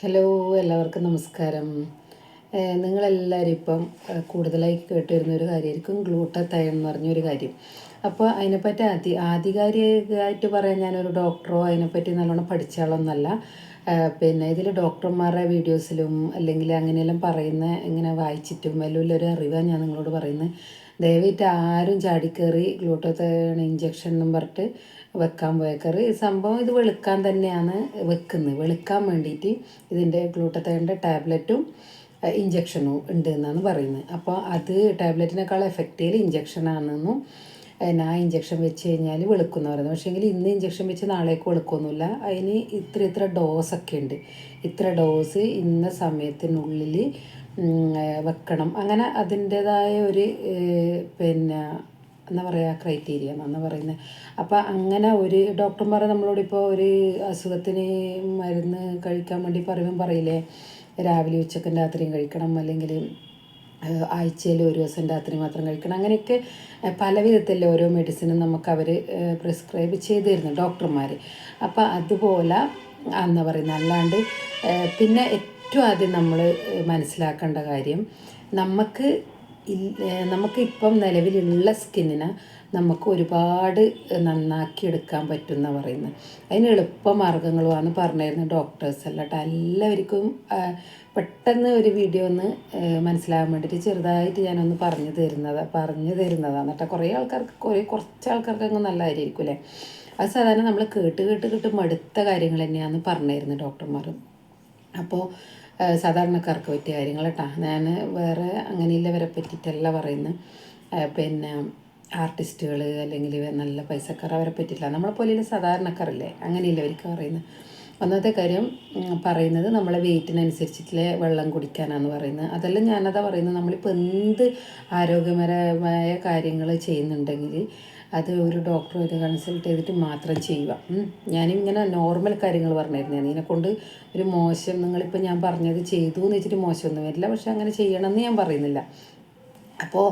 Hello എല്ലാവർക്കും നമസ്കാരം. നിങ്ങളെല്ലാവരും ഇപ്പം കൂടുതലായി കേട്ട് വരുന്ന ഒരു കാര്യമായിരിക്കും ഗ്ലൂട്ടത്തൈൻ എന്ന് പറഞ്ഞൊരു കാര്യം. അപ്പോൾ അതിനെപ്പറ്റി അധി ആധികാരികമായിട്ട് പറയാൻ ഞാനൊരു ഡോക്ടറോ അതിനെപ്പറ്റി നല്ലോണം പഠിച്ച ആളൊന്നല്ല. പിന്നെ ഇതിൽ ഡോക്ടർമാരുടെ വീഡിയോസിലും അല്ലെങ്കിൽ അങ്ങനെയെല്ലാം പറയുന്ന ഇങ്ങനെ വായിച്ചിട്ടും വലിയൊരു അറിവാണ് ഞാൻ നിങ്ങളോട് പറയുന്നത്. ദയവായിട്ട് ആരും ചാടിക്കയറി ഗ്ലൂട്ടോത്തൈൻ ഇഞ്ചക്ഷൻ എന്നും പറഞ്ഞിട്ട് വെക്കാൻ പോയക്കറി സംഭവം ഇത് വെളുക്കാൻ തന്നെയാണ് വെക്കുന്നത്. വെളുക്കാൻ വേണ്ടിയിട്ട് ഇതിന്റെ ഗ്ലൂട്ടത്തൈന്റെ ടാബ്ലറ്റും ഇഞ്ചക്ഷനും ഉണ്ട് എന്നാണ് പറയുന്നത്. അപ്പോൾ അത് ടാബ്ലറ്റിനേക്കാൾ എഫക്റ്റീവ് ഇഞ്ചക്ഷനാണെന്നും പിന്നെ ആ ഇഞ്ചക്ഷൻ വെച്ച് കഴിഞ്ഞാൽ വെളുക്കുമെന്ന് പറയുന്നത് പക്ഷേങ്കിൽ ഇന്ന് ഇഞ്ചക്ഷൻ വെച്ച് നാളേക്ക് വെളുക്കൊന്നുമില്ല അതിന് ഇത്ര ഇത്ര ഡോസൊക്കെ ഉണ്ട്. ഇത്ര ഡോസ് ഇന്ന സമയത്തിനുള്ളിൽ വെക്കണം. അങ്ങനെ അതിന്റേതായ ഒരു പിന്നെ എന്താ പറയുക ക്രൈറ്റീരിയ എന്നാണ് പറയുന്നത് അപ്പോൾ അങ്ങനെ ഒരു ഡോക്ടർമാർ നമ്മളോടിപ്പോൾ ഒരു അസുഖത്തിന് മരുന്ന് കഴിക്കാൻ വേണ്ടി പറയുമ്പം പറയില്ലേ രാവിലെ ഉച്ചക്കും രാത്രിയും കഴിക്കണം അല്ലെങ്കിൽ ആഴ്ചയിൽ ഒരു ദിവസം രാത്രി മാത്രം കഴിക്കണം. അങ്ങനെയൊക്കെ പല വിധത്തിലെ ഓരോ മെഡിസിനും നമുക്ക് അവർ പ്രിസ്ക്രൈബ് ചെയ്ത് തരുന്നു ഡോക്ടർമാർ അപ്പോൾ അതുപോലെ എന്താ പറയുന്നത് അല്ലാണ്ട് പിന്നെ ഏറ്റവും ആദ്യം നമ്മൾ മനസ്സിലാക്കേണ്ട കാര്യം നമുക്ക് നമുക്കിപ്പം നിലവിലുള്ള സ്കിന്നിനെ നമുക്ക് ഒരുപാട് നന്നാക്കി എടുക്കാൻ പറ്റും എന്നാണ് പറയുന്നത് അതിന് എളുപ്പ മാർഗങ്ങളുമാണ് പറഞ്ഞിരുന്നു ഡോക്ടേഴ്സ് അല്ല കേട്ടോ എല്ലാവർക്കും പെട്ടെന്ന് ഒരു വീഡിയോ ഒന്ന് മനസ്സിലാകാൻ വേണ്ടിയിട്ട് ചെറുതായിട്ട് ഞാനൊന്ന് പറഞ്ഞു തരുന്നത് പറഞ്ഞു തരുന്നതാണ് കേട്ടോ. കുറേ ആൾക്കാർക്ക് കുറേ കുറച്ച് ആൾക്കാർക്ക് അങ്ങ് നല്ല കാര്യമായിരിക്കും അല്ലേ അത് സാധാരണ നമ്മൾ കേട്ട് കേട്ട് കേട്ട് മടുത്ത കാര്യങ്ങൾ തന്നെയാണ് പറഞ്ഞിരുന്നത് ഡോക്ടർമാർ അപ്പോൾ സാധാരണക്കാർക്ക് പറ്റിയ കാര്യങ്ങൾ കേട്ടോ ഞാൻ വേറെ അങ്ങനെയുള്ളവരെ പറ്റിയിട്ടല്ല പറയുന്നത് പിന്നെ ആർട്ടിസ്റ്റുകൾ അല്ലെങ്കിൽ നല്ല പൈസക്കാർ അവരെ പറ്റിയിട്ടില്ല. നമ്മളെ പോലെയുള്ള സാധാരണക്കാരല്ലേ അങ്ങനെയുള്ളവർക്ക് പറയുന്നത് ഒന്നാമത്തെ കാര്യം പറയുന്നത് നമ്മളെ വെയിറ്റിനനുസരിച്ചിട്ടുള്ള വെള്ളം കുടിക്കാനാണ് പറയുന്നത്. അതെല്ലാം ഞാനതാ പറയുന്നത്. നമ്മളിപ്പോൾ എന്ത് ആരോഗ്യപരമായ കാര്യങ്ങൾ ചെയ്യുന്നുണ്ടെങ്കിൽ അത് ഒരു ഡോക്ടറെ കൺസൾട്ട് ചെയ്തിട്ട് മാത്രം ചെയ്യുക. ഞാനിങ്ങനെ നോർമൽ കാര്യങ്ങൾ പറഞ്ഞിരുന്നു. ഇതിനെ കൊണ്ട് ഒരു മോശം നിങ്ങളിപ്പോൾ ഞാൻ പറഞ്ഞത് ചെയ്തു എന്ന് വെച്ചിട്ട് മോശമൊന്നും വരില്ല. പക്ഷെ അങ്ങനെ ചെയ്യണമെന്ന് ഞാൻ പറയുന്നില്ല. അപ്പോൾ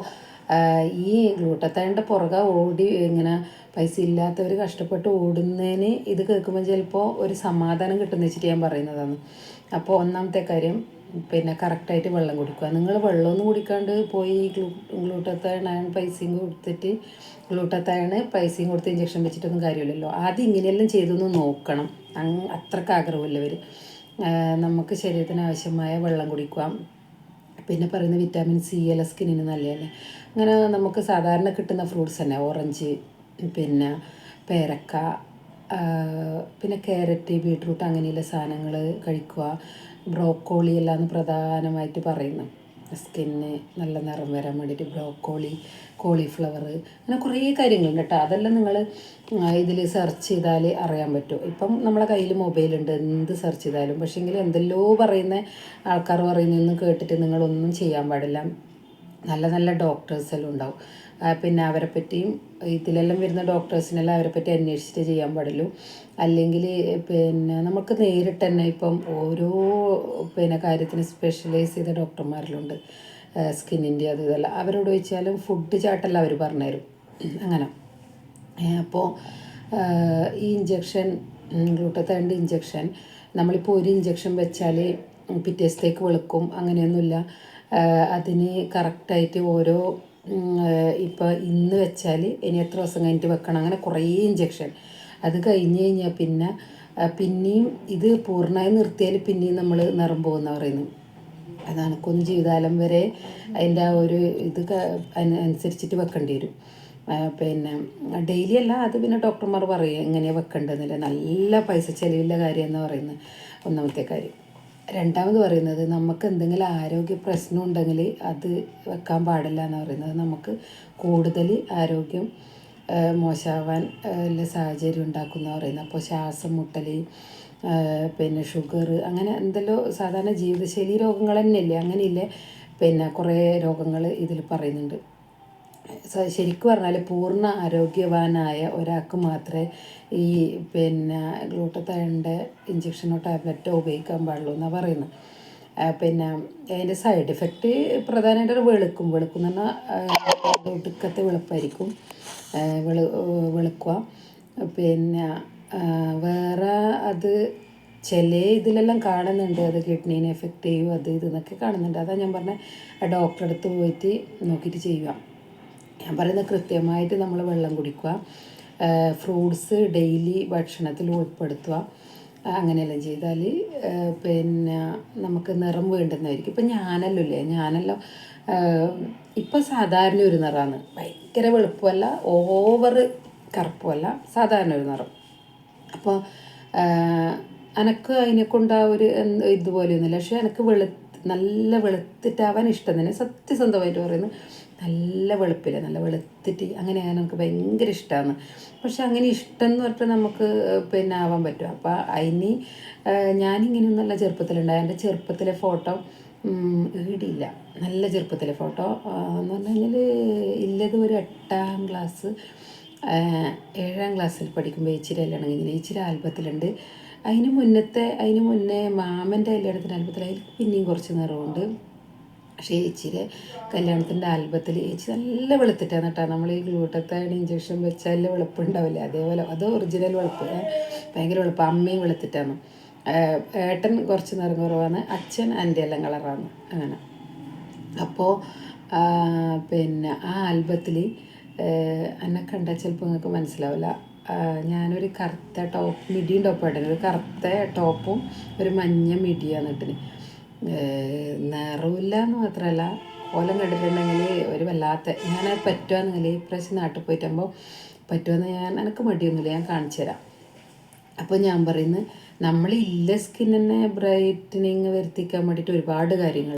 ഈ ഗ്ലൂട്ടത്തൈന്റെ പുറകെ ഓടി ഇങ്ങനെ പൈസ ഇല്ലാത്തവർ കഷ്ടപ്പെട്ട് ഓടുന്നതിന് ഇത് കേൾക്കുമ്പോൾ ചിലപ്പോൾ ഒരു സമാധാനം കിട്ടുന്ന വെച്ചിട്ട് ഞാൻ പറയുന്നതാണ്. അപ്പോൾ ഒന്നാമത്തെ കാര്യം പിന്നെ കറക്റ്റായിട്ട് വെള്ളം കുടിക്കുക. നിങ്ങൾ വെള്ളമൊന്നും കുടിക്കാണ്ട് പോയി ഗ്ലൂ ഗ്ലൂട്ടത്തൈൺ പൈസയും കൊടുത്തിട്ട് ഗ്ലൂട്ടത്തൈണ് പൈസയും കൊടുത്ത് ഇഞ്ചക്ഷൻ വെച്ചിട്ടൊന്നും കാര്യമില്ലല്ലോ. ആദ്യം ഇങ്ങനെയെല്ലാം ചെയ്തൊന്ന് നോക്കണം. അങ് അത്രയ്ക്ക് ആഗ്രഹമില്ലവർ നമുക്ക് ശരീരത്തിന് ആവശ്യമായ വെള്ളം കുടിക്കുക പിന്നെ പറയുന്ന വിറ്റാമിൻ സി എല്ലാം സ്കിന്നിന് നല്ലതല്ലേ അങ്ങനെ നമുക്ക് സാധാരണ കിട്ടുന്ന ഫ്രൂട്ട്സ് തന്നെ ഓറഞ്ച് പിന്നെ പേരക്ക പിന്നെ ക്യാരറ്റ് ബീട്രൂട്ട് അങ്ങനെയുള്ള സാധനങ്ങൾ കഴിക്കുക. ബ്രോക്കോളി എല്ലാം പ്രധാനമായിട്ട് പറയുന്നത് സ്കിന്ന് നല്ല നിറം വരാൻ വേണ്ടിയിട്ട് ബ്രോക്കോളി കോളിഫ്ലവർ അങ്ങനെ കുറേ കാര്യങ്ങളുണ്ട് കേട്ടോ. അതെല്ലാം നിങ്ങൾ ഇതിൽ സെർച്ച് ചെയ്താൽ അറിയാൻ പറ്റും. ഇപ്പം നമ്മളെ കയ്യിൽ മൊബൈലുണ്ട് എന്ത് സെർച്ച് ചെയ്താലും. പക്ഷേങ്കിൽ എന്തെല്ലോ പറയുന്ന ആൾക്കാർ പറയുന്നതൊന്നും കേട്ടിട്ട് നിങ്ങളൊന്നും ചെയ്യാൻ പാടില്ല. നല്ല നല്ല ഡോക്ടേഴ്സ് എല്ലാം ഉണ്ടാവും. പിന്നെ അവരെ പറ്റിയും ഇതിലെല്ലാം വരുന്ന ഡോക്ടേഴ്സിനെല്ലാം അവരെ പറ്റി അന്വേഷിച്ചിട്ട് ചെയ്യാൻ പാടുള്ളൂ. അല്ലെങ്കിൽ പിന്നെ നമുക്ക് നേരിട്ട് തന്നെ ഇപ്പം ഓരോ പിന്നെ കാര്യത്തിന് സ്പെഷ്യലൈസ് ചെയ്ത ഡോക്ടർമാരിലുണ്ട്. സ്കിന്നിന്റെ അത് ഇതെല്ലാം. അവരോട് ചോദിച്ചാലും ഫുഡ് ചാട്ടല്ല അവർ പറഞ്ഞുതരും. അങ്ങനെ. അപ്പോൾ ഈ ഇഞ്ചക്ഷൻ ഗ്ലൂട്ടത്തൈന്റെ ഇഞ്ചക്ഷൻ നമ്മളിപ്പോൾ ഒരു ഇഞ്ചക്ഷൻ വെച്ചാൽ പിറ്റേ ദിവസത്തേക്ക് വെളുക്കും. അങ്ങനെയൊന്നുമില്ല. അതിന് കറക്റ്റായിട്ട് ഓരോ ഇപ്പോൾ ഇന്ന് വെച്ചാൽ ഇനി എത്ര ദിവസം കഴിഞ്ഞിട്ട് വെക്കണം? അങ്ങനെ കുറേ ഇഞ്ചക്ഷൻ അത് കഴിഞ്ഞ് കഴിഞ്ഞാൽ പിന്നെ പിന്നെയും ഇത് പൂർണമായി നിർത്തിയാൽ പിന്നെയും നമ്മൾ നിറം പോകുന്ന പറയുന്നു. അതാണ് കൊന്നു ജീവിതകാലം വരെ അതിന്റെ ആ ഒരു ഇത് അനുസരിച്ചിട്ട് വെക്കേണ്ടി വരും. പിന്നെ ഡെയിലി അല്ല അത് പിന്നെ ഡോക്ടർമാർ പറയും എങ്ങനെയാണ് വെക്കേണ്ടതെന്നില്ല. നല്ല പൈസ ചെലവില്ല കാര്യം എന്ന് പറയുന്നത് ഒന്നാമത്തെ കാര്യം. രണ്ടാമത് പറയുന്നത് നമുക്ക് എന്തെങ്കിലും ആരോഗ്യ പ്രശ്നം ഉണ്ടെങ്കിൽ അത് വെക്കാൻ പാടില്ല എന്ന് പറയുന്നത്. നമുക്ക് കൂടുതൽ ആരോഗ്യം മോശമാവാൻ ഉള്ള സാഹചര്യം ഉണ്ടാക്കുന്ന പറയുന്നത്. അപ്പോൾ ശ്വാസം മുട്ടൽ പിന്നെ ഷുഗർ അങ്ങനെ എന്തെല്ലോ സാധാരണ ജീവിതശൈലി രോഗങ്ങൾ തന്നെയല്ലേ? അങ്ങനെയില്ലേ? പിന്നെ കുറേ രോഗങ്ങൾ ഇതിൽ പറയുന്നുണ്ട്. ശരിക്കും പറഞ്ഞാൽ പൂർണ ആരോഗ്യവാനായ ഒരാൾക്ക് മാത്രമേ ഈ പിന്നെ ഗ്ലൂട്ടത്തൈന്റെ ഇഞ്ചക്ഷനോ ടാബ്ലറ്റോ ഉപയോഗിക്കാൻ പാടുള്ളൂ എന്നാണ് പറയുന്നത് പിന്നെ അതിന്റെ സൈഡ് എഫക്റ്റ് പ്രധാനമായിട്ട് വെളുക്കും. വെളുക്കും എന്ന് പറഞ്ഞാൽ ഒടുക്കത്തെ വെളുപ്പായിരിക്കും. വെളു വെളുക്കുക. പിന്നെ വേറെ അത് ചില ഇതിലെല്ലാം കാണുന്നുണ്ട്. അത് കിഡ്നീനെ എഫക്റ്റ് ചെയ്യും അത് ഇത് എന്നൊക്കെ കാണുന്നുണ്ട്. അതാണ് ഞാൻ പറഞ്ഞ ഡോക്ടറെ അടുത്ത് പോയിട്ട് നോക്കിയിട്ട് ചെയ്യുക. ഞാൻ പറയുന്നത് കൃത്യമായിട്ട് നമ്മൾ വെള്ളം കുടിക്കുക ഫ്രൂട്ട്സ് ഡെയിലി ഭക്ഷണത്തിൽ ഉൾപ്പെടുത്തുക അങ്ങനെയെല്ലാം ചെയ്താൽ പിന്നെ നമുക്ക് നിറം വേണ്ടുന്നതായിരിക്കും. ഇപ്പം ഞാനല്ലോ അല്ലേ ഞാനല്ലോ ഇപ്പം സാധാരണ ഒരു നിറമാണ് ഭയങ്കര വെളുപ്പമല്ല ഓവർ കറുപ്പമല്ല സാധാരണ ഒരു നിറം. അപ്പോൾ എനക്ക് അതിനെ കൊണ്ട് ആ ഒരു ഇതുപോലെയൊന്നുമില്ല പക്ഷെ എനിക്ക് വെളു നല്ല വെളുത്തിട്ടാവാൻ ഇഷ്ടം തന്നെ. സത്യസന്ധമായിട്ട് പറയുന്നു. നല്ല വെളുപ്പില്ല നല്ല വെളുത്തിട്ട് അങ്ങനെയാണ് നമുക്ക് ഭയങ്കര ഇഷ്ടമാണ് പക്ഷെ അങ്ങനെ ഇഷ്ടം എന്ന് പറഞ്ഞിട്ട് നമുക്ക് പിന്നെ ആവാൻ പറ്റും. അപ്പോൾ അതിന് നല്ല ചെറുപ്പത്തിലുണ്ടായ എന്റെ ചെറുപ്പത്തിലെ ഫോട്ടോ ഈടിയില്ല നല്ല ചെറുപ്പത്തിലെ ഫോട്ടോ എന്ന് പറഞ്ഞു കഴിഞ്ഞാൽ ഇല്ലത് ഒരു എട്ടാം ക്ലാസ് ഏഴാം ക്ലാസ്സിൽ പഠിക്കുമ്പോൾ ഇച്ചിരി കല്യാണം കഴിഞ്ഞില്ല ഇച്ചിരി ആൽബത്തിലുണ്ട് അതിന് മുന്നത്തെ അതിന് മുന്നേ മാമന്റെ കല്യാണത്തിന്റെ ആൽബത്തിൽ അതിൽ പിന്നെയും കുറച്ച് നിറവുണ്ട്. പക്ഷേ ഇച്ചിരി കല്യാണത്തിന്റെ ആൽബത്തിൽ ചേച്ചി നല്ല വെളുത്തിട്ടാണ് കേട്ടോ. നമ്മൾ ഈ ഗ്ലൂട്ടത്തായണ ഇഞ്ചക്ഷൻ വെച്ചാൽ വെളുപ്പുണ്ടാവില്ല? അതേപോലെ അത് ഒറിജിനൽ വെളുപ്പ്. ഭയങ്കര വെളുപ്പ്. അമ്മയും വെളുത്തിട്ടാണ്. ഏട്ടൻ കുറച്ച് നിറം കുറവാണ്. അച്ഛൻ എന്റെ എല്ലാം കളറാണ്. അങ്ങനെ. അപ്പോൾ പിന്നെ ആ ആൽബത്തിൽ എന്നെ കണ്ടാൽ ചിലപ്പോൾ നിങ്ങൾക്ക് മനസ്സിലാവില്ല. ഞാനൊരു കറുത്ത ടോപ്പ് മിഡിയും ടോപ്പ് ഇടുന്നത് ഒരു കറുത്ത ടോപ്പും ഒരു മഞ്ഞ മിഡിയാണ് ഇട്ടിന്. നിറവില്ല എന്ന് മാത്രമല്ല ഓല കണ്ടിട്ടുണ്ടെങ്കിൽ ഒരു വല്ലാത്ത ഞാനത് പറ്റുവാന്നെങ്കിൽ ഇപ്രാവശ്യം നാട്ടിൽ പോയിട്ടാകുമ്പോൾ പറ്റുമെന്ന് ഞാൻ എനിക്ക് മടിയൊന്നുമില്ല ഞാൻ കാണിച്ചു തരാം. അപ്പോൾ ഞാൻ പറയുന്നത് നമ്മളില്ല സ്കിന്നിനെ ബ്രൈറ്റനിങ് വരുത്തിക്കാൻ വേണ്ടിയിട്ട് ഒരുപാട് കാര്യങ്ങൾ